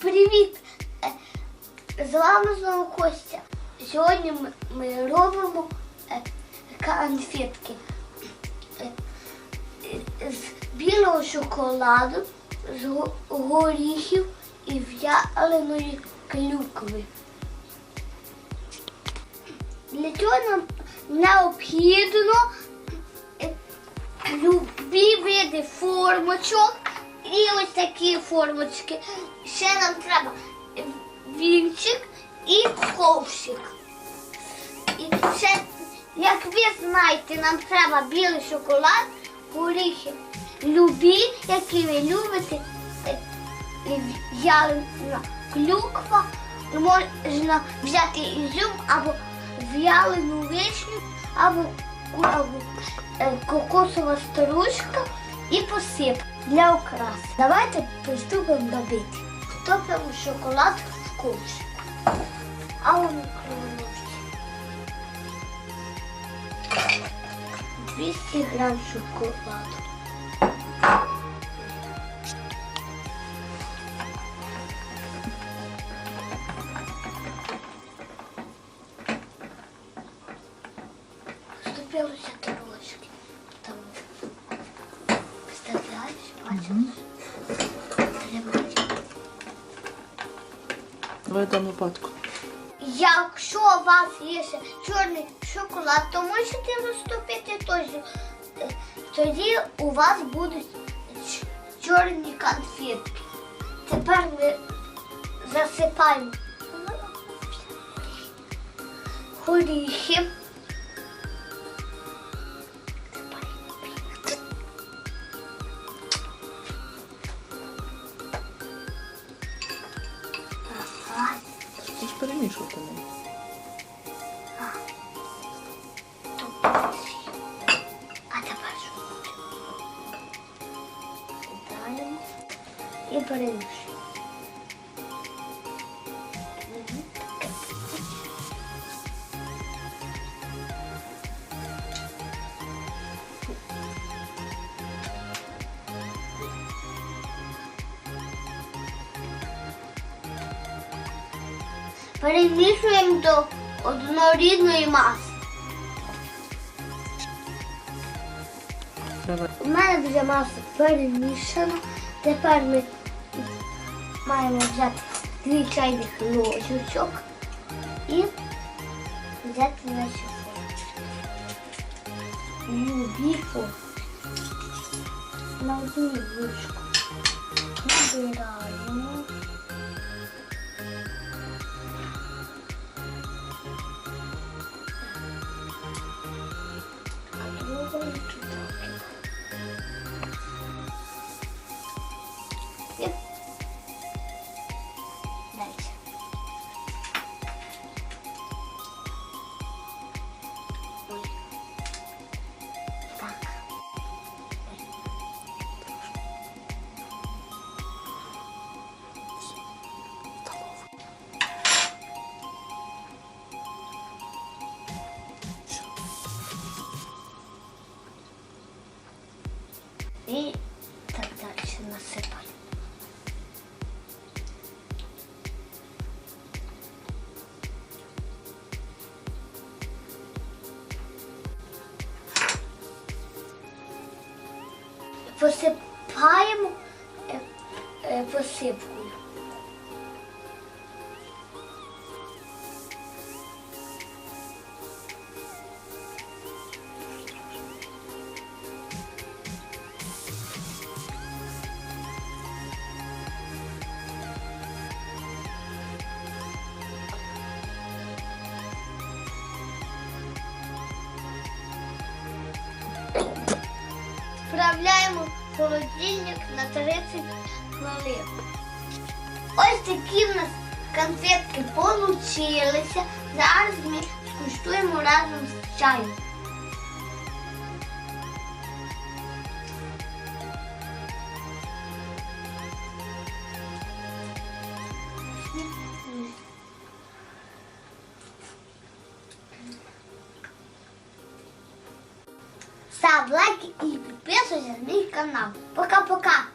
Привіт! Е, З вами знову Костя. Сьогодні ми, робимо е, конфетки е, з білого шоколаду, з горіхів і в'яленої клюкви. Для цього нам необхідно любі види формочок і ось такі формочки. Ще нам треба вінчик і ковшик. І ще, як ви знаєте, нам треба білий шоколад, горіхи. Любі, які ви любите, е, ялина клюква, можна взяти ізюм або в'ялену вишню, або, е, кокосова стружка і посип для окрас. Давайте приступимо до бити. Топимо шоколад в ковшик. А у мікроволновці. 200 грам шоколаду. Вступилися трошки. Давай дам лопатку. Якщо у вас є чорний шоколад, то можете розтопити. Е, Тоді у вас будуть чорні конфетки. Тепер ми засипаємо горіхи. Ти ж перемішувати. А тепер що? Сідаємо і перемішуємо. Перемішуємо до однорідної маси. Давай. У мене вже маса перемішана. Тепер ми маємо взяти дві чайних ложечок і взяти наші формочки. Любі формочки. На одну ложку. Набираємо. І так далі насипаємо. Посипаємо е, посипкою. В холодильник на 30 хвилин. Ось такі в нас конфетки получилися. Зараз ми скуштуємо разом з чаєм. Став лайк і підписуйся на мій канал. Пока-пока!